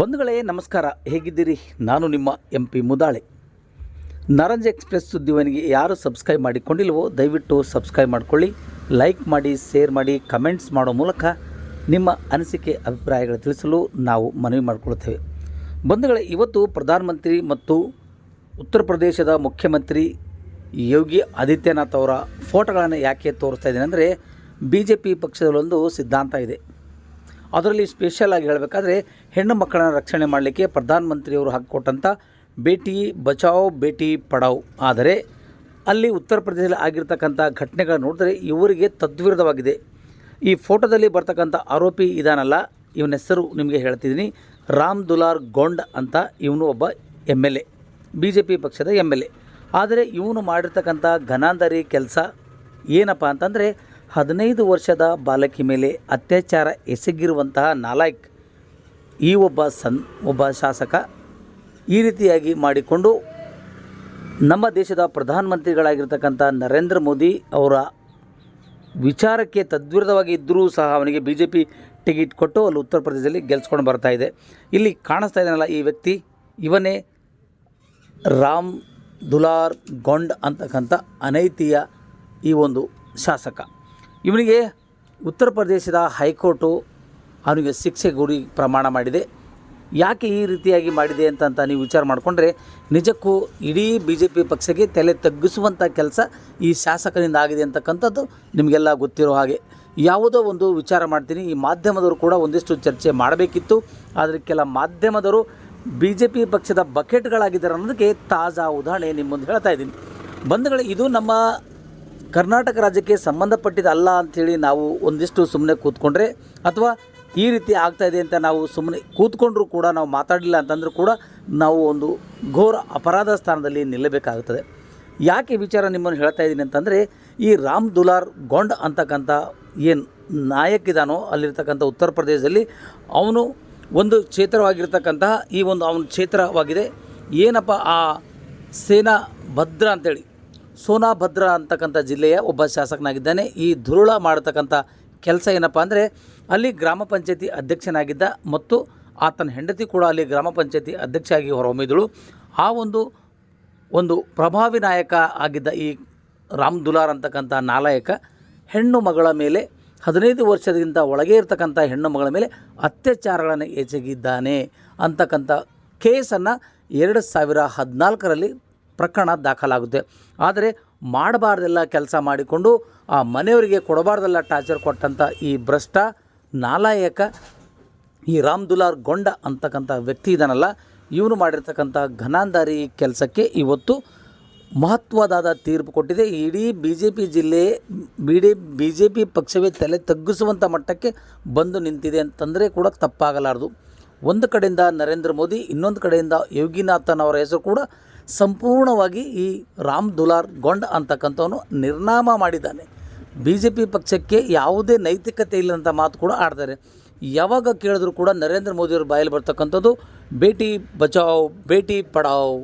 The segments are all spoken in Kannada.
ಬಂಧುಗಳೇ, ನಮಸ್ಕಾರ. ಹೇಗಿದ್ದೀರಿ? ನಾನು ನಿಮ್ಮ ಎಂ ಪಿ ಮುದಾಳೆ. ನರಂಜ್ ಎಕ್ಸ್ಪ್ರೆಸ್ ಸುದ್ದಿವನಿಗೆ ಯಾರು ಸಬ್ಸ್ಕ್ರೈಬ್ ಮಾಡಿಕೊಂಡಿಲ್ವೋ, ದಯವಿಟ್ಟು ಸಬ್ಸ್ಕ್ರೈಬ್ ಮಾಡಿಕೊಳ್ಳಿ. ಲೈಕ್ ಮಾಡಿ, ಶೇರ್ ಮಾಡಿ, ಕಮೆಂಟ್ಸ್ ಮಾಡೋ ಮೂಲಕ ನಿಮ್ಮ ಅನಿಸಿಕೆ, ಅಭಿಪ್ರಾಯಗಳು ತಿಳಿಸಲು ನಾವು ಮನವಿ ಮಾಡಿಕೊಳ್ಳುತ್ತೇವೆ ಬಂಧುಗಳೇ, ಇವತ್ತು ಪ್ರಧಾನಮಂತ್ರಿ ಮತ್ತು ಉತ್ತರ ಪ್ರದೇಶದ ಮುಖ್ಯಮಂತ್ರಿ ಯೋಗಿ ಆದಿತ್ಯನಾಥ್ ಅವರ ಫೋಟೋಗಳನ್ನು ಯಾಕೆ ತೋರಿಸ್ತಾ ಇದ್ದೀನಿ ಅಂದರೆ ಬಿ ಜೆ ಪಿ ಪಕ್ಷದಲ್ಲೊಂದು ಸಿದ್ಧಾಂತ ಇದೆ. ಅದರಲ್ಲಿ ಸ್ಪೆಷಲ್ ಆಗಿ ಹೇಳಬೇಕಾದ್ರೆ ಹೆಣ್ಣು ಮಕ್ಕಳನ್ನ ರಕ್ಷಣೆ ಮಾಡಲಿಕ್ಕೆ ಪ್ರಧಾನಮಂತ್ರಿಯವರು ಹಾಕಿಕೊಟ್ಟಂಥ ಬೇಟಿ ಬಚಾವ್, ಬೇಟಿ ಪಡಾವ್. ಆದರೆ ಅಲ್ಲಿ ಉತ್ತರ ಪ್ರದೇಶದಲ್ಲಿ ಆಗಿರ್ತಕ್ಕಂಥ ಘಟನೆಗಳು ನೋಡಿದ್ರೆ ಇವರಿಗೆ ತದ್ವಿರುದ್ಧವಾಗಿದೆ. ಈ ಫೋಟೋದಲ್ಲಿ ಬರ್ತಕ್ಕಂಥ ಆರೋಪಿ ಇದಾನಲ್ಲ ಇವನ ಹೆಸರು ನಿಮಗೆ ಹೇಳ್ತಿದ್ದೀನಿ. ರಾಮ್ ದುಲಾರ್ ಗೊಂಡ್ ಅಂತ ಇವನು ಒಬ್ಬ M L A B J P ಪಕ್ಷದ ಎಂ ಎಲ್ ಎ. ಆದರೆ ಇವನು ಮಾಡಿರ್ತಕ್ಕಂಥ ಘನಾಂಧರಿ ಕೆಲಸ ಏನಪ್ಪ ಅಂತಂದರೆ ಹದಿನೈದು ವರ್ಷದ ಬಾಲಕಿ ಮೇಲೆ ಅತ್ಯಾಚಾರ ಎಸಗಿರುವಂತಹ ನಾಲಾಯಕ್ ಈ ಒಬ್ಬ ಸನ್, ಒಬ್ಬ ಶಾಸಕ ಈ ರೀತಿಯಾಗಿ ಮಾಡಿಕೊಂಡು ನಮ್ಮ ದೇಶದ ಪ್ರಧಾನಮಂತ್ರಿಗಳಾಗಿರ್ತಕ್ಕಂಥ ನರೇಂದ್ರ ಮೋದಿ ಅವರ ವಿಚಾರಕ್ಕೆ ತದ್ವಿರುದ್ಧವಾಗಿ ಇದ್ದರೂ ಸಹ ಅವನಿಗೆ ಬಿ ಜೆ ಪಿ ಟಿಕೆಟ್ ಕೊಟ್ಟು ಅಲ್ಲಿ ಉತ್ತರ ಪ್ರದೇಶದಲ್ಲಿ ಗೆಲ್ಸ್ಕೊಂಡು ಬರ್ತಾ ಇದೆ. ಇಲ್ಲಿ ಕಾಣಿಸ್ತಾ ಇದ್ದಾನಲ್ಲ ಈ ವ್ಯಕ್ತಿ? ಇವನೇ ರಾಮ್ ದುಲಾರ್ ಗೊಂಡ್ ಅಂತಕ್ಕಂಥ ಅನೈತಿಯ ಈ ಒಂದು ಶಾಸಕ. ಇವನಿಗೆ ಉತ್ತರ ಪ್ರದೇಶದ ಹೈಕೋರ್ಟು ಅವನಿಗೆ ಶಿಕ್ಷೆ ಗುರಿ ಪ್ರಮಾಣ ಮಾಡಿದೆ. ಯಾಕೆ ಈ ರೀತಿಯಾಗಿ ಮಾಡಿದೆ ಅಂತ ನೀವು ವಿಚಾರ ಮಾಡಿಕೊಂಡ್ರೆ ನಿಜಕ್ಕೂ ಇಡೀ ಬಿ ಜೆ ಪಿ ಪಕ್ಷಕ್ಕೆ ತಲೆ ತಗ್ಗಿಸುವಂಥ ಕೆಲಸ ಈ ಶಾಸಕನಿಂದ ಆಗಿದೆ ಅಂತಕ್ಕಂಥದ್ದು ನಿಮಗೆಲ್ಲ ಗೊತ್ತಿರೋ ಹಾಗೆ. ಯಾವುದೋ ಒಂದು ವಿಚಾರ ಮಾಡ್ತೀನಿ, ಈ ಮಾಧ್ಯಮದವರು ಕೂಡ ಒಂದಿಷ್ಟು ಚರ್ಚೆ ಮಾಡಬೇಕಿತ್ತು. ಆದರೆ ಕೆಲ ಮಾಧ್ಯಮದವರು ಬಿ ಜೆ ಪಿ ಪಕ್ಷದ ಬಕೆಟ್ಗಳಾಗಿದ್ದಾರೆ ಅನ್ನೋದಕ್ಕೆ ತಾಜಾ ಉದಾಹರಣೆ ನಿಮ್ಮ ಮುಂದೆ ಹೇಳ್ತಾ ಇದ್ದೀನಿ. ಬಂಧುಗಳೇ, ಇದು ನಮ್ಮ ಕರ್ನಾಟಕ ರಾಜ್ಯಕ್ಕೆ ಸಂಬಂಧಪಟ್ಟಿದ್ದಲ್ಲ ಅಂಥೇಳಿ ನಾವು ಒಂದಿಷ್ಟು ಸುಮ್ಮನೆ ಕೂತ್ಕೊಂಡ್ರೆ ಅಥವಾ ಈ ರೀತಿ ಆಗ್ತಾ ಇದೆ ಅಂತ ನಾವು ಸುಮ್ಮನೆ ಕೂತ್ಕೊಂಡ್ರೂ ಕೂಡ ನಾವು ಮಾತಾಡಲಿಲ್ಲ ಅಂತಂದರೂ ಕೂಡ ನಾವು ಒಂದು ಘೋರ ಅಪರಾಧ ಸ್ಥಾನದಲ್ಲಿ ನಿಲ್ಲಬೇಕಾಗುತ್ತದೆ. ಯಾಕೆ ವಿಚಾರ ನಿಮ್ಮನ್ನು ಹೇಳ್ತಾ ಇದ್ದೀನಿ ಅಂತಂದರೆ ಈ ರಾಮ್ ದುಲಾರ್ ಗೊಂಡ್ ಅಂತಕ್ಕಂಥ ಏನು ನಾಯಕಿದಾನೋ ಅಲ್ಲಿರ್ತಕ್ಕಂಥ ಉತ್ತರ ಪ್ರದೇಶದಲ್ಲಿ ಅವನು ಒಂದು ಕ್ಷೇತ್ರವಾಗಿರ್ತಕ್ಕಂತಹ ಈ ಒಂದು ಅವನ ಕ್ಷೇತ್ರವಾಗಿದೆ. ಏನಪ್ಪ ಆ ಸೇನಾ ಭದ್ರ ಅಂತೇಳಿ ಸೋನಾ ಭದ್ರ ಅಂತಕ್ಕಂಥ ಜಿಲ್ಲೆಯ ಒಬ್ಬ ಶಾಸಕನಾಗಿದ್ದಾನೆ. ಈ ಧುರುಳ ಮಾಡತಕ್ಕಂಥ ಕೆಲಸ ಏನಪ್ಪ ಅಂದರೆ, ಅಲ್ಲಿ ಗ್ರಾಮ ಪಂಚಾಯತಿ ಅಧ್ಯಕ್ಷನಾಗಿದ್ದ ಮತ್ತು ಆತನ ಹೆಂಡತಿ ಕೂಡ ಅಲ್ಲಿ ಗ್ರಾಮ ಪಂಚಾಯತಿ ಅಧ್ಯಕ್ಷ ಆಗಿ ಹೊರಹೊಮ್ಮಿದಳು. ಆ ಒಂದು ಒಂದು ಪ್ರಭಾವಿ ನಾಯಕ ಆಗಿದ್ದ ಈ ರಾಮ್ ದುಲಾರ್ ಅಂತಕ್ಕಂಥ ನಾಲಾಯಕ, ಹೆಣ್ಣು ಮಗಳ ಮೇಲೆ, ಹದಿನೈದು ವರ್ಷದಿಂದ ಒಳಗೆ ಇರ್ತಕ್ಕಂಥ ಹೆಣ್ಣು ಮಗಳ ಮೇಲೆ ಅತ್ಯಾಚಾರಗಳನ್ನು ಎಸಗಿದ್ದಾನೆ ಅಂತಕ್ಕಂಥ ಕೇಸನ್ನು ಎರಡು ಸಾವಿರ ಹದಿನಾಲ್ಕರಲ್ಲಿ ಪ್ರಕರಣ ದಾಖಲಾಗುತ್ತೆ. ಆದರೆ ಮಾಡಬಾರ್ದೆಲ್ಲ ಕೆಲಸ ಮಾಡಿಕೊಂಡು ಆ ಮನೆಯವರಿಗೆ ಕೊಡಬಾರ್ದೆಲ್ಲ ಟಾರ್ಚರ್ ಕೊಟ್ಟಂಥ ಈ ಭ್ರಷ್ಟ ನಾಲಾಯಕ ಈ ರಾಮ್ ದುಲಾರ್ ಗೊಂಡ ಅಂತಕ್ಕಂಥ ವ್ಯಕ್ತಿ ಇದನ್ನಲ್ಲ ಇವನು ಮಾಡಿರ್ತಕ್ಕಂಥ ಘನಾಂಧಾರಿ ಕೆಲಸಕ್ಕೆ ಇವತ್ತು ಮಹತ್ವದಾದ ತೀರ್ಪು ಕೊಟ್ಟಿದೆ. ಇಡೀ ಬಿ ಜೆ ಪಿ ಜಿಲ್ಲೆ ಬಿಡಿ ಬಿ ಜೆ ಪಿ ಪಕ್ಷವೇ ತಲೆ ತಗ್ಗಿಸುವಂಥ ಮಟ್ಟಕ್ಕೆ ಬಂದು ನಿಂತಿದೆ ಅಂತಂದರೆ ಕೂಡ ತಪ್ಪಾಗಲಾರದು. ಒಂದು ಕಡೆಯಿಂದ ನರೇಂದ್ರ ಮೋದಿ, ಇನ್ನೊಂದು ಕಡೆಯಿಂದ ಯೋಗಿನಾಥನ್ ಅವರ ಹೆಸರು ಕೂಡ ಸಂಪೂರ್ಣವಾಗಿ ಈ ರಾಮ್ ದುಲಾರ್ ಗೊಂಡ್ ಅಂತಕ್ಕಂಥವನು ನಿರ್ನಾಮ ಮಾಡಿದ್ದಾನೆ. ಬಿ ಜೆ ಪಿ ಪಕ್ಷಕ್ಕೆ ಯಾವುದೇ ನೈತಿಕತೆ ಇಲ್ಲದಂಥ ಮಾತು ಕೂಡ ಆಡ್ತಾರೆ. ಯಾವಾಗ ಕೇಳಿದ್ರು ಕೂಡ ನರೇಂದ್ರ ಮೋದಿಯವ್ರ ಬಾಯಲ್ಲಿ ಬರ್ತಕ್ಕಂಥದ್ದು ಭೇಟಿ ಬಚಾವ್, ಬೇಟಿ ಪಡಾವ್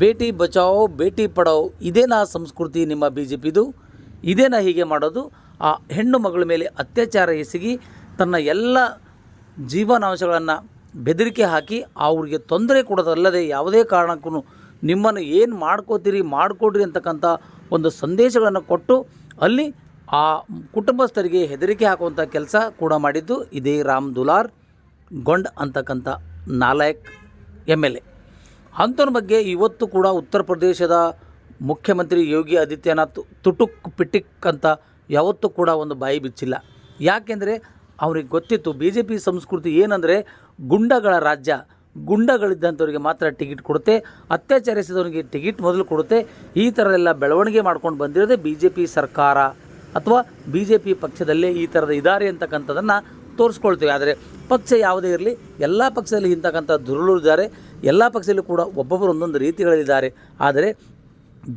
ಭೇಟಿ ಬಚಾವ್, ಬೇಟಿ ಪಡಾವ್ ಇದೇನಾ ಸಂಸ್ಕೃತಿ ನಿಮ್ಮ ಬಿ ಜೆ ಪಿದು ಇದೇನಾ ಹೀಗೆ ಮಾಡೋದು. ಆ ಹೆಣ್ಣು ಮಗಳ ಮೇಲೆ ಅತ್ಯಾಚಾರ ಎಸಗಿ ತನ್ನ ಎಲ್ಲ ಜೀವನಾಂಶಗಳನ್ನು ಬೆದರಿಕೆ ಹಾಕಿ ಅವ್ರಿಗೆ ತೊಂದರೆ ಕೊಡೋದಲ್ಲದೆ ಯಾವುದೇ ಕಾರಣಕ್ಕೂ ನಿಮ್ಮನ್ನು ಏನು ಮಾಡ್ಕೋತೀರಿ, ಮಾಡಿಕೊಡ್ರಿ ಅಂತಕ್ಕಂಥ ಒಂದು ಸಂದೇಶಗಳನ್ನು ಕೊಟ್ಟು ಅಲ್ಲಿ ಆ ಕುಟುಂಬಸ್ಥರಿಗೆ ಹೆದರಿಕೆ ಹಾಕುವಂಥ ಕೆಲಸ ಕೂಡ ಮಾಡಿದ್ದು ಇದೇ ರಾಮ್ ದುಲಾರ್ ಗೊಂಡ್ ಅಂತಕ್ಕಂಥ ನಾಲಾಯಕ್ ಎಂ ಎಲ್ ಎ. ಅಂಥವ್ರ ಬಗ್ಗೆ ಇವತ್ತು ಕೂಡ ಉತ್ತರ ಪ್ರದೇಶದ ಮುಖ್ಯಮಂತ್ರಿ ಯೋಗಿ ಆದಿತ್ಯನಾಥ್ ತುಟುಕ್ ಪಿಟಿಕ್ ಅಂತ ಯಾವತ್ತೂ ಕೂಡ ಒಂದು ಬಾಯಿ ಬಿಚ್ಚಿಲ್ಲ. ಯಾಕೆಂದರೆ ಅವ್ರಿಗೆ ಗೊತ್ತಿತ್ತು ಬಿ ಜೆ ಪಿ ಸಂಸ್ಕೃತಿ ಏನಂದರೆ ಗುಂಡಗಳ ರಾಜ್ಯ. ಗುಂಡಗಳಿದ್ದಂಥವ್ರಿಗೆ ಮಾತ್ರ ಟಿಕೆಟ್ ಕೊಡುತ್ತೆ ಅತ್ಯಾಚಾರಿಸಿದವರಿಗೆ ಟಿಕೆಟ್ ಮೊದಲು ಕೊಡುತ್ತೆ. ಈ ಥರದೆಲ್ಲ ಬೆಳವಣಿಗೆ ಮಾಡ್ಕೊಂಡು ಬಂದಿರೋದೇ ಬಿ ಜೆ ಪಿ ಸರ್ಕಾರ ಅಥವಾ ಬಿ ಜೆ ಪಿ ಪಕ್ಷದಲ್ಲೇ ಈ ಥರದ ಇದಾರೆ ಅಂತಕ್ಕಂಥದ್ದನ್ನು ತೋರಿಸ್ಕೊಳ್ತೀವಿ. ಆದರೆ ಪಕ್ಷ ಯಾವುದೇ ಇರಲಿ, ಎಲ್ಲ ಪಕ್ಷದಲ್ಲಿ ಇಂತಕ್ಕಂಥ ದುರುಳು ಇದ್ದಾರೆ. ಎಲ್ಲ ಪಕ್ಷದಲ್ಲೂ ಕೂಡ ಒಬ್ಬೊಬ್ಬರು ಒಂದೊಂದು ರೀತಿಗಳಲ್ಲಿದ್ದಾರೆ ಆದರೆ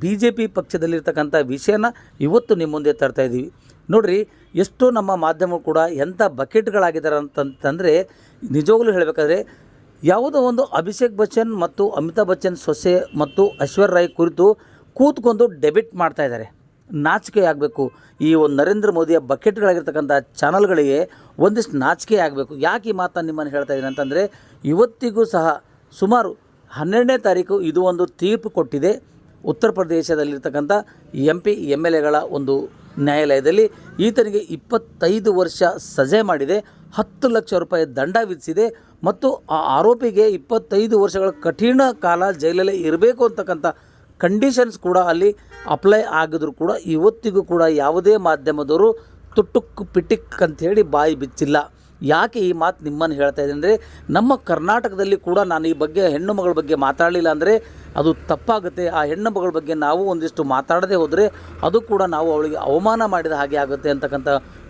ಬಿ ಜೆ ಪಿ ಪಕ್ಷದಲ್ಲಿರ್ತಕ್ಕಂಥ ವಿಷಯನ ಇವತ್ತು ನಿಮ್ಮ ಮುಂದೆ ತರ್ತಾ ಇದ್ದೀವಿ. ನೋಡಿರಿ, ಎಷ್ಟು ನಮ್ಮ ಮಾಧ್ಯಮ ಕೂಡ ಎಂಥ ಬಕೆಟ್ಗಳಾಗಿದ್ದಾರೆ ಅಂತಂತಂದರೆ, ನಿಜವಾಗ್ಲೂ ಹೇಳಬೇಕಾದ್ರೆ, ಯಾವುದೋ ಒಂದು ಅಭಿಷೇಕ್ ಬಚ್ಚನ್ ಮತ್ತು ಅಮಿತಾಬ್ ಬಚ್ಚನ್ ಸೊಸೆ ಮತ್ತು ಐಶ್ವರ್ಯ ರಾಯ್ ಕುರಿತು ಕೂತ್ಕೊಂಡು ಡೆಬಿಟ್ ಮಾಡ್ತಾ ಇದ್ದಾರೆ. ನಾಚಿಕೆ ಆಗಬೇಕು. ಈ ಒಂದು ನರೇಂದ್ರ ಮೋದಿಯ ಬಕೆಟ್ಗಳಾಗಿರ್ತಕ್ಕಂಥ ಚಾನಲ್ಗಳಿಗೆ ಒಂದಿಷ್ಟು ನಾಚಿಕೆ ಆಗಬೇಕು. ಯಾಕೆ ಈ ಮಾತನ್ನು ನಿಮ್ಮನ್ನು ಹೇಳ್ತಾ ಇದ್ದೀನಿ ಅಂತಂದರೆ, ಇವತ್ತಿಗೂ ಸಹ ಸುಮಾರು ಹನ್ನೆರಡನೇ ತಾರೀಕು ಇದು ಒಂದು ತೀರ್ಪು ಕೊಟ್ಟಿದೆ. ಉತ್ತರ ಪ್ರದೇಶದಲ್ಲಿರ್ತಕ್ಕಂಥ ಎಂ ಪಿ ಎಂ ಎಲ್ ಎಗಳ ಒಂದು ನ್ಯಾಯಾಲಯದಲ್ಲಿ ಈತನಿಗೆ ಇಪ್ಪತ್ತೈದು ವರ್ಷ ಸಜೆ ಮಾಡಿದೆ, ಹತ್ತು ಲಕ್ಷ ರೂಪಾಯಿ ದಂಡ ವಿಧಿಸಿದೆ ಮತ್ತು ಆ ಆರೋಪಿಗೆ ಇಪ್ಪತ್ತೈದು ವರ್ಷಗಳ ಕಠಿಣ ಕಾಲ ಜೈಲಲ್ಲೇ ಇರಬೇಕು ಅಂತಕ್ಕಂಥ ಕಂಡೀಷನ್ಸ್ ಕೂಡ ಅಲ್ಲಿ ಅಪ್ಲೈ ಆಗಿದ್ರು ಕೂಡ ಇವತ್ತಿಗೂ ಕೂಡ ಯಾವುದೇ ಮಾಧ್ಯಮದವರು ತುಟ್ಟುಕ್ ಪಿಟಿಕ್ ಅಂಥೇಳಿ ಬಾಯಿ ಬಿಚ್ಚಿಲ್ಲ. ಯಾಕೆ ಈ ಮಾತು ನಿಮ್ಮನ್ನು ಹೇಳ್ತಾ ಇದ್ದೀನಿ ಅಂದರೆ ನಮ್ಮ ಕರ್ನಾಟಕದಲ್ಲಿ ಕೂಡ ನಾನು ಈ ಬಗ್ಗೆ ಹೆಣ್ಣು ಮಗಳ ಬಗ್ಗೆ ಮಾತಾಡಲಿಲ್ಲ ಅಂದರೆ ಅದು ತಪ್ಪಾಗುತ್ತೆ. ಆ ಹೆಣ್ಣು ಮಗಳ ಬಗ್ಗೆ ನಾವು ಒಂದಿಷ್ಟು ಮಾತಾಡದೆ ಹೋದರೆ ಅದು ಕೂಡ ನಾವು ಅವಳಿಗೆ ಅವಮಾನ ಮಾಡಿದ ಹಾಗೆ ಆಗುತ್ತೆ ಅಂತಕ್ಕಂಥ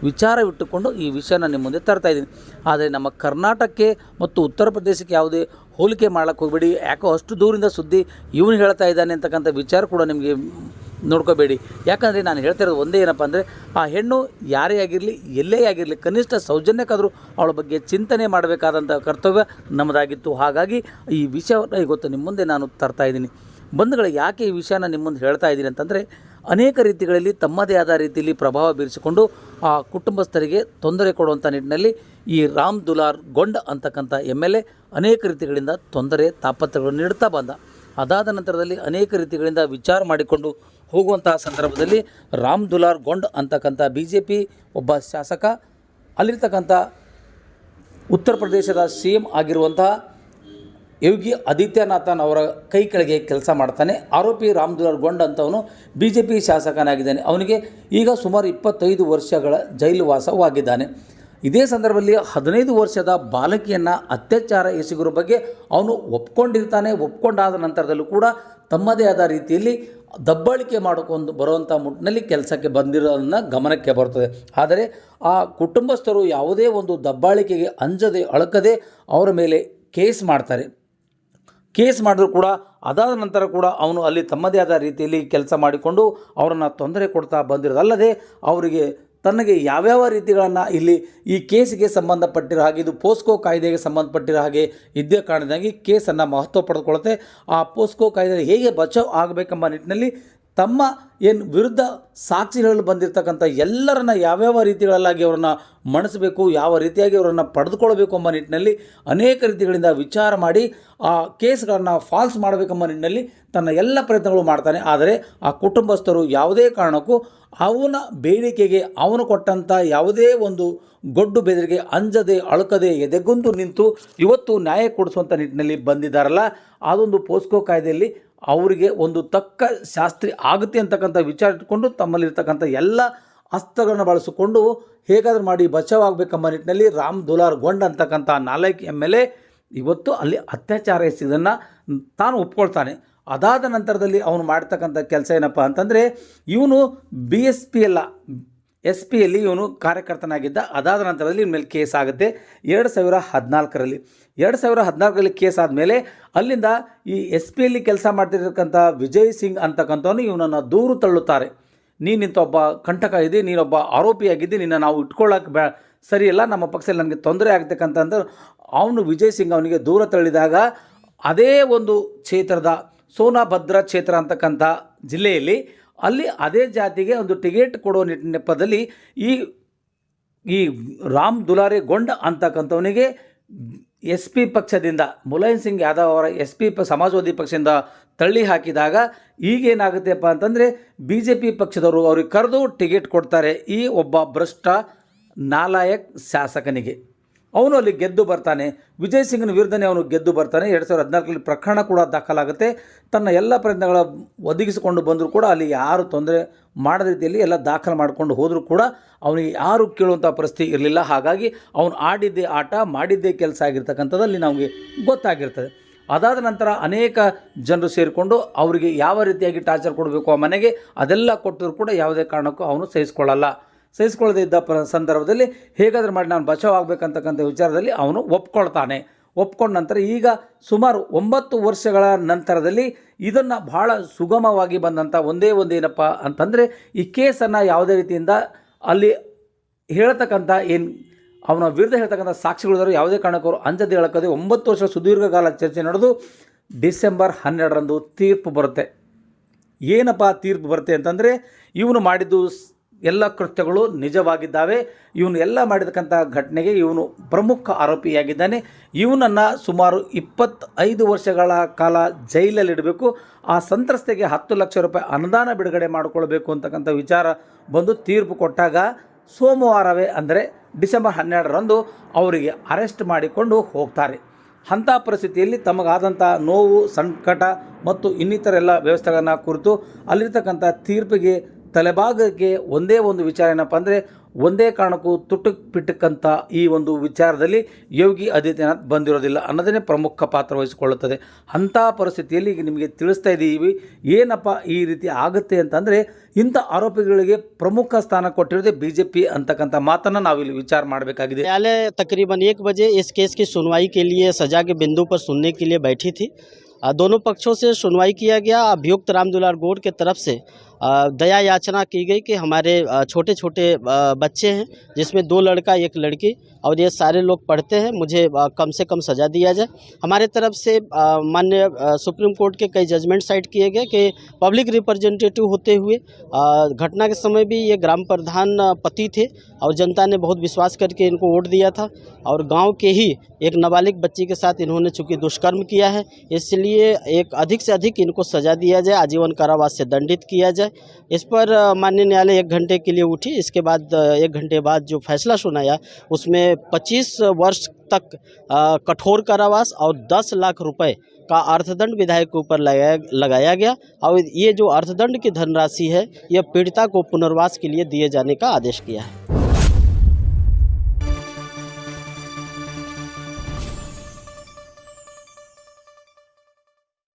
ವಿಚಾರವಿಟ್ಟುಕೊಂಡು ಈ ವಿಷಯನ ನಿಮ್ಮ ಮುಂದೆ ತರ್ತಾ ಇದ್ದೀನಿ. ಆದರೆ ನಮ್ಮ ಕರ್ನಾಟಕಕ್ಕೆ ಮತ್ತು ಉತ್ತರ ಪ್ರದೇಶಕ್ಕೆ ಯಾವುದೇ ಹೋಲಿಕೆ ಮಾಡೋಕ್ಕೆ ಹೋಗಬೇಡಿ. ಯಾಕೋ ಅಷ್ಟು ದೂರಿಂದ ಸುದ್ದಿ ಇವನು ಹೇಳ್ತಾ ಇದ್ದಾನೆ ಅಂತಕ್ಕಂಥ ವಿಚಾರ ಕೂಡ ನಿಮಗೆ ನೋಡ್ಕೋಬೇಡಿ. ಯಾಕಂದರೆ ನಾನು ಹೇಳ್ತಿರೋದು ಒಂದೇ ಏನಪ್ಪ ಅಂದರೆ, ಆ ಹೆಣ್ಣು ಯಾರೇ ಆಗಿರಲಿ, ಎಲ್ಲೇ ಆಗಿರಲಿ, ಕನಿಷ್ಠ ಸೌಜನ್ಯಕ್ಕಾದರೂ ಅವಳ ಬಗ್ಗೆ ಚಿಂತನೆ ಮಾಡಬೇಕಾದಂಥ ಕರ್ತವ್ಯ ನಮ್ಮದಾಗಿತ್ತು. ಹಾಗಾಗಿ ಈ ವಿಷಯವನ್ನು ಇವತ್ತು ನಿಮ್ಮ ಮುಂದೆ ನಾನು ತರ್ತಾ ಇದ್ದೀನಿ. ಬಂಧುಗಳು, ಯಾಕೆ ಈ ವಿಷಯನ ನಿಮ್ಮ ಮುಂದೆ ಹೇಳ್ತಾ ಇದ್ದೀನಿ ಅಂತಂದರೆ, ಅನೇಕ ರೀತಿಗಳಲ್ಲಿ ತಮ್ಮದೇ ಆದ ರೀತಿಯಲ್ಲಿ ಪ್ರಭಾವ ಬೀರಿಸಿಕೊಂಡು ಆ ಕುಟುಂಬಸ್ಥರಿಗೆ ತೊಂದರೆ ಕೊಡುವಂಥ ನಿಟ್ಟಿನಲ್ಲಿ ಈ ರಾಮ್ ದುಲಾರ್ ಗೊಂಡ್ ಅಂತಕ್ಕಂಥ ಎಂ ಎಲ್ ಎ ಅನೇಕ ರೀತಿಗಳಿಂದ ತೊಂದರೆ ತಾಪತ್ರಗಳನ್ನು ನೀಡುತ್ತಾ ಬಂದ. ಅದಾದ ನಂತರದಲ್ಲಿ ಅನೇಕ ರೀತಿಗಳಿಂದ ವಿಚಾರ ಮಾಡಿಕೊಂಡು ಹೋಗುವಂತಹ ಸಂದರ್ಭದಲ್ಲಿ ರಾಮ್ ದುಲಾರ್ ಗೊಂಡ್ ಅಂತಕ್ಕಂಥ ಬಿ ಜೆ ಪಿ ಒಬ್ಬ ಶಾಸಕ, ಅಲ್ಲಿರ್ತಕ್ಕಂಥ ಉತ್ತರ ಪ್ರದೇಶದ ಸಿ ಎಂ ಆಗಿರುವಂತಹ ಯೋಗಿ ಆದಿತ್ಯನಾಥನ್ ಅವರ ಕೈ ಕೆಳಗೆ ಕೆಲಸ ಮಾಡ್ತಾನೆ. ಆರೋಪಿ ರಾಮ್ ದುಲಾರ್ ಗೊಂಡ್ ಅಂತವನು ಬಿ ಜೆ ಪಿ ಶಾಸಕನಾಗಿದ್ದಾನೆ. ಅವನಿಗೆ ಈಗ ಸುಮಾರು ಇಪ್ಪತ್ತೈದು ವರ್ಷಗಳ ಜೈಲು ವಾಸವಾಗಿದ್ದಾನೆ. ಇದೇ ಸಂದರ್ಭದಲ್ಲಿ ಹದಿನೈದು ವರ್ಷದ ಬಾಲಕಿಯನ್ನು ಅತ್ಯಾಚಾರ ಎಸಗಿರೋ ಬಗ್ಗೆ ಅವನು ಒಪ್ಕೊಂಡಿರ್ತಾನೆ. ಒಪ್ಕೊಂಡಾದ ನಂತರದಲ್ಲೂ ಕೂಡ ತಮ್ಮದೇ ಆದ ರೀತಿಯಲ್ಲಿ ದಬ್ಬಾಳಿಕೆ ಮಾಡಿಕೊಂಡು ಬರುವಂಥ ಮುಟ್ಟಿನಲ್ಲಿ ಕೆಲಸಕ್ಕೆ ಬಂದಿರೋದನ್ನು ಗಮನಕ್ಕೆ ಬರ್ತದೆ. ಆದರೆ ಆ ಕುಟುಂಬಸ್ಥರು ಯಾವುದೇ ಒಂದು ದಬ್ಬಾಳಿಕೆಗೆ ಅಂಜದೆ ಅಳಕದೆ ಅವರ ಮೇಲೆ ಕೇಸ್ ಮಾಡ್ತಾರೆ. ಕೇಸ್ ಮಾಡಿದ್ರು ಕೂಡ, ಅದಾದ ನಂತರ ಕೂಡ ಅವನು ಅಲ್ಲಿ ತಮ್ಮದೇ ಆದ ರೀತಿಯಲ್ಲಿ ಕೆಲಸ ಮಾಡಿಕೊಂಡು ಅವರನ್ನು ತೊಂದರೆ ಕೊಡ್ತಾ ಬಂದಿರೋದಲ್ಲದೆ ಅವರಿಗೆ ತನಗೆ ಯಾವ್ಯಾವ ರೀತಿಗಳನ್ನು ಇಲ್ಲಿ ಈ ಕೇಸಿಗೆ ಸಂಬಂಧಪಟ್ಟಿರೋ ಹಾಗೆ, ಇದು ಪೋಸ್ಕೋ ಕಾಯ್ದೆಗೆ ಸಂಬಂಧಪಟ್ಟಿರೋ ಹಾಗೆ ಇದ್ದೇ ಕಾರಣದಾಗಿ ಕೇಸನ್ನು ಮಹತ್ವ ಪಡೆದುಕೊಳ್ಳುತ್ತೆ. ಆ ಪೋಸ್ಕೋ ಕಾಯ್ದೆ ಹೇಗೆ ಬಚಾವ್ ಆಗಬೇಕೆಂಬ ನಿಟ್ಟಿನಲ್ಲಿ ತಮ್ಮ ಏನು ವಿರುದ್ಧ ಸಾಕ್ಷಿ ಹೇಳಲು ಬಂದಿರತಕ್ಕಂಥ ಎಲ್ಲರನ್ನ ಯಾವ್ಯಾವ ರೀತಿಗಳಲ್ಲಾಗಿ ಅವರನ್ನು ಮಣಿಸಬೇಕು, ಯಾವ ರೀತಿಯಾಗಿ ಅವರನ್ನು ಪಡೆದುಕೊಳ್ಬೇಕು ಎಂಬ ನಿಟ್ಟಿನಲ್ಲಿ ಅನೇಕ ರೀತಿಗಳಿಂದ ವಿಚಾರ ಮಾಡಿ ಆ ಕೇಸ್ಗಳನ್ನು ಫಾಲ್ಸ್ ಮಾಡಬೇಕೆಂಬ ನಿಟ್ಟಿನಲ್ಲಿ ತನ್ನ ಎಲ್ಲ ಪ್ರಯತ್ನಗಳು ಮಾಡ್ತಾನೆ. ಆದರೆ ಆ ಕುಟುಂಬಸ್ಥರು ಯಾವುದೇ ಕಾರಣಕ್ಕೂ ಅವನ ಬೇಡಿಕೆಗೆ ಅವನು ಕೊಟ್ಟಂಥ ಯಾವುದೇ ಒಂದು ಗೊಡ್ಡು ಬೆದರಿಗೆ ಅಂಜದೆ, ಅಳುಕದೆ, ಎದೆಗೊಂದು ನಿಂತು ಇವತ್ತು ನ್ಯಾಯ ಕೊಡಿಸುವಂಥ ನಿಟ್ಟಿನಲ್ಲಿ ಬಂದಿದ್ದಾರಲ್ಲ, ಅದೊಂದು ಪೋಸ್ಕೋ ಕಾಯ್ದೆಯಲ್ಲಿ ಅವರಿಗೆ ಒಂದು ತಕ್ಕ ಶಾಸ್ತ್ರಿ ಆಗುತ್ತೆ ಅಂತಕ್ಕಂಥ ವಿಚಾರ ಇಟ್ಕೊಂಡು ತಮ್ಮಲ್ಲಿರ್ತಕ್ಕಂಥ ಎಲ್ಲ ಅಸ್ತ್ರಗಳನ್ನು ಬಳಸಿಕೊಂಡು ಹೇಗಾದರೂ ಮಾಡಿ ಬಚಾವಾಗಬೇಕೆಂಬ ನಿಟ್ಟಿನಲ್ಲಿ ರಾಮ್ ದುಲಾರ್ ಗೊಂಡ್ ಅಂತಕ್ಕಂಥ ನಾಲ್ಕು ಎಂ ಎಲ್ ಎ ಇವತ್ತು ಅಲ್ಲಿ ಅತ್ಯಾಚಾರ ಎಸಗಿದ್ದನ್ನು ತಾನು ಒಪ್ಕೊಳ್ತಾನೆ. ಅದಾದ ನಂತರದಲ್ಲಿ ಅವನು ಮಾಡ್ತಕ್ಕಂಥ ಕೆಲಸ ಏನಪ್ಪ ಅಂತಂದರೆ ಇವನು ಬಿ ಎಸ್ ಪಿ ಅಲ್ಲ ಎಸ್ ಪಿಯಲ್ಲಿ ಇವನು ಕಾರ್ಯಕರ್ತನಾಗಿದ್ದ, ಅದಾದ ನಂತರದಲ್ಲಿ ಇವನ ಮೇಲೆ ಕೇಸ್ ಆಗುತ್ತೆ. ಎರಡು ಸಾವಿರ ಹದಿನಾಲ್ಕರಲ್ಲಿ. ಎರಡು ಸಾವಿರ ಹದಿನಾಲ್ಕರಲ್ಲಿ ಕೇಸ್ ಆದಮೇಲೆ ಅಲ್ಲಿಂದ ಈ ಎಸ್ ಪಿಯಲ್ಲಿ ಕೆಲಸ ಮಾಡ್ತಿರ್ತಕ್ಕಂಥ ವಿಜಯ್ ಸಿಂಗ್ ಅಂತಕ್ಕಂಥವನು ಇವನನ್ನು ದೂರು ತಳ್ಳುತ್ತಾರೆ. ನೀನಿಂತ ಒಬ್ಬ ಕಂಟಕ ಇದೆ ನೀನೊಬ್ಬ ಆರೋಪಿಯಾಗಿದ್ದಿ ನಿನ್ನ ನಾವು ಇಟ್ಕೊಳ್ಳೋಕೆ ಬ್ಯಾ ಸರಿಯಲ್ಲ ನಮ್ಮ ಪಕ್ಷದಲ್ಲಿ ನನಗೆ ತೊಂದರೆ ಆಗ್ತಕ್ಕಂಥದ್ದು ಅವನು ವಿಜಯ್ ಸಿಂಗ್ ಅವನಿಗೆ ದೂರ ತಳ್ಳಿದಾಗ ಅದೇ ಒಂದು ಕ್ಷೇತ್ರದ ಸೋನಾಭದ್ರ ಕ್ಷೇತ್ರ ಅಂತಕ್ಕಂಥ ಜಿಲ್ಲೆಯಲ್ಲಿ ಅಲ್ಲಿ ಅದೇ ಜಾತಿಗೆ ಒಂದು ಟಿಕೆಟ್ ಕೊಡೋ ನೆಪದಲ್ಲಿ ಈ ಈ ರಾಮ್ ದುಲಾರೆ ಗೊಂಡ ಅಂತಕ್ಕಂಥವನಿಗೆ ಎಸ್ ಪಿ ಪಕ್ಷದಿಂದ, ಮುಲಾಯಂ ಸಿಂಗ್ ಯಾದವ್ ಅವರ ಎಸ್ ಪಿ ಪ ಸಮಾಜವಾದಿ ಪಕ್ಷದಿಂದ ತಳ್ಳಿ ಹಾಕಿದಾಗ ಈಗೇನಾಗುತ್ತೆಪ್ಪ ಅಂತಂದರೆ ಬಿ ಜೆ ಪಿ ಪಕ್ಷದವರು ಅವ್ರಿಗೆ ಕರೆದು ಟಿಕೆಟ್ ಕೊಡ್ತಾರೆ ಈ ಒಬ್ಬ ಭ್ರಷ್ಟ ನಾಲಾಯಕ್ ಶಾಸಕನಿಗೆ. ಅವನು ಅಲ್ಲಿ ಗೆದ್ದು ಬರ್ತಾನೆ. ವಿಜಯ್ ಸಿಂಗ್ನ ವಿರುದ್ಧನೇ ಅವನು ಗೆದ್ದು ಬರ್ತಾನೆ. ಎರಡು ಸಾವಿರದ ಹದಿನಾಲ್ಕರಲ್ಲಿ ಪ್ರಕರಣ ಕೂಡ ದಾಖಲಾಗುತ್ತೆ. ತನ್ನ ಎಲ್ಲ ಪ್ರಯತ್ನಗಳ ಒದಗಿಸಿಕೊಂಡು ಬಂದರೂ ಕೂಡ ಅಲ್ಲಿ ಯಾರು ತೊಂದರೆ ಮಾಡದ ರೀತಿಯಲ್ಲಿ ಎಲ್ಲ ದಾಖಲು ಮಾಡಿಕೊಂಡು ಹೋದರೂ ಕೂಡ ಅವನಿಗೆ ಯಾರು ಕೇಳುವಂಥ ಪರಿಸ್ಥಿತಿ ಇರಲಿಲ್ಲ. ಹಾಗಾಗಿ ಅವನು ಆಡಿದ್ದೇ ಆಟ, ಮಾಡಿದ್ದೇ ಕೆಲಸ ಆಗಿರ್ತಕ್ಕಂಥದ್ದಲ್ಲಿ ನಮಗೆ ಗೊತ್ತಾಗಿರ್ತದೆ. ಅದಾದ ನಂತರ ಅನೇಕ ಜನರು ಸೇರಿಕೊಂಡು ಅವರಿಗೆ ಯಾವ ರೀತಿಯಾಗಿ ಟಾರ್ಚರ್ ಕೊಡಬೇಕು ಆ ಮನೆಗೆ ಅದೆಲ್ಲ ಕೊಟ್ಟರೂ ಕೂಡ ಯಾವುದೇ ಕಾರಣಕ್ಕೂ ಅವನು ಸಹಿಸ್ಕೊಳ್ಳಲ್ಲ. ಸಹಿಸ್ಕೊಳ್ಳದೇ ಇದ್ದ ಸಂದರ್ಭದಲ್ಲಿ ಹೇಗಾದರೂ ಮಾಡಿ ನಾನು ಬಚಾವ್ ಆಗಬೇಕಂತಕ್ಕಂಥ ವಿಚಾರದಲ್ಲಿ ಅವನು ಒಪ್ಕೊಳ್ತಾನೆ. ಒಪ್ಕೊಂಡ ನಂತರ ಈಗ ಸುಮಾರು ಒಂಬತ್ತು ವರ್ಷಗಳ ನಂತರದಲ್ಲಿ ಇದನ್ನು ಬಹಳ ಸುಗಮವಾಗಿ ಬಂದಂಥ ಒಂದೇ ಒಂದು ಏನಪ್ಪ ಅಂತಂದರೆ ಈ ಕೇಸನ್ನು ಯಾವುದೇ ರೀತಿಯಿಂದ ಅಲ್ಲಿ ಹೇಳ್ತಕ್ಕಂಥ ಏನು ಅವನ ವಿರುದ್ಧ ಹೇಳ್ತಕ್ಕಂಥ ಸಾಕ್ಷಿಗಳಿದ್ದರು ಯಾವುದೇ ಕಾರಣಕ್ಕೂ ಅಂಜದಿ ಹೇಳಕ್ಕದೆ ಒಂಬತ್ತು ವರ್ಷ ಸುದೀರ್ಘಕಾಲ ಚರ್ಚೆ ನಡೆದು ಡಿಸೆಂಬರ್ ಹನ್ನೆರಡರಂದು ತೀರ್ಪು ಬರುತ್ತೆ. ಏನಪ್ಪ ತೀರ್ಪು ಬರುತ್ತೆ ಅಂತಂದರೆ ಇವನು ಮಾಡಿದ್ದು ಎಲ್ಲ ಕೃತ್ಯಗಳು ನಿಜವಾಗಿದ್ದಾವೆ. ಇವನು ಎಲ್ಲ ಮಾಡಿದಕ್ಕಂಥ ಘಟನೆಗೆ ಇವನು ಪ್ರಮುಖ ಆರೋಪಿಯಾಗಿದ್ದಾನೆ. ಇವನನ್ನು ಸುಮಾರು ಇಪ್ಪತ್ತೈದು ವರ್ಷಗಳ ಕಾಲ ಜೈಲಲ್ಲಿಡಬೇಕು ಆ ಸಂತ್ರಸ್ತೆಗೆ ಹತ್ತು ಲಕ್ಷ ರೂಪಾಯಿ ಅನುದಾನ ಬಿಡುಗಡೆ ಮಾಡಿಕೊಳ್ಬೇಕು ಅಂತಕ್ಕಂಥ ವಿಚಾರ ಬಂದು ತೀರ್ಪು ಕೊಟ್ಟಾಗ ಸೋಮವಾರವೇ ಅಂದರೆ ಡಿಸೆಂಬರ್ ಹನ್ನೆರಡರಂದು ಅವರಿಗೆ ಅರೆಸ್ಟ್ ಮಾಡಿಕೊಂಡು ಹೋಗ್ತಾರೆ. ಅಂಥ ಪರಿಸ್ಥಿತಿಯಲ್ಲಿ ತಮಗಾದಂಥ ನೋವು, ಸಂಕಟ ಮತ್ತು ಇನ್ನಿತರ ಎಲ್ಲ ವ್ಯವಸ್ಥೆಗಳನ್ನು ಕುರಿತು ಅಲ್ಲಿರ್ತಕ್ಕಂಥ ತೀರ್ಪಿಗೆ ತಲೆಭಾಗಕ್ಕೆ ಒಂದೇ ಒಂದು ವಿಚಾರ ಏನಪ್ಪ ಅಂದರೆ ಒಂದೇ ಕಾರಣಕ್ಕೂ ತುಟುಕ್ ಪಿಟುಕಂತ ಈ ಒಂದು ವಿಚಾರದಲ್ಲಿ ಯೋಗಿ ಆದಿತ್ಯನಾಥ್ ಬಂದಿರೋದಿಲ್ಲ ಅನ್ನೋದನ್ನೇ ಪ್ರಮುಖ ಪಾತ್ರ ವಹಿಸಿಕೊಳ್ಳುತ್ತದೆ ಅಂಥ ಪರಿಸ್ಥಿತಿಯಲ್ಲಿ ಈಗ ನಿಮಗೆ ತಿಳಿಸ್ತಾ ಇದ್ದೀವಿ ಏನಪ್ಪ ಈ ರೀತಿ ಆಗುತ್ತೆ ಅಂತಂದರೆ ಇಂಥ ಆರೋಪಿಗಳಿಗೆ ಪ್ರಮುಖ ಸ್ಥಾನ ಕೊಟ್ಟಿರೋದೇ ಬಿ ಜೆ ಪಿ ಅಂತಕ್ಕಂಥ ಮಾತನ್ನು ನಾವಿಲ್ಲಿ ವಿಚಾರ ಮಾಡಬೇಕಾಗಿದೆ न्यायालय तकरीबन एक बजे इस केस की सुनवाई के लिए सजा के बिंदु पर सुनने के लिए बैठी थी अ, दोनों पक्षों से सुनवाई किया गया अभियुक्त रामदुलार गौड़ के तरफ से अ, दया याचना की गई कि हमारे छोटे छोटे बच्चे हैं, जिसमें दो लड़का, एक लड़की, और ये सारे लोग पढ़ते हैं, मुझे कम से कम सज़ा दिया जाए। हमारे तरफ़ से मान्य सुप्रीम कोर्ट के कई जजमेंट साइड किए गए कि पब्लिक रिप्रेजेंटेटिव होते हुए घटना के समय भी ये ग्राम प्रधान पति थे, और जनता ने बहुत विश्वास करके इनको वोट दिया था, और गाँव के ही एक नाबालिग बच्ची के साथ इन्होंने चूँकि दुष्कर्म किया है, इसलिए एक अधिक से अधिक इनको सजा दिया जाए, आजीवन कारावास से दंडित किया जाए इस पर माननीय न्यायालय एक घंटे के लिए उठी। इसके बाद एक घंटे बाद जो फैसला सुनाया, उसमें 25 वर्ष तक कठोर कारावास और 10 लाख रुपए का अर्थदंड विधायक के ऊपर लगाया लगाया गया। और ये जो अर्थदंड की धनराशि है यह पीड़िता को पुनर्वास के लिए दिए जाने का आदेश किया है।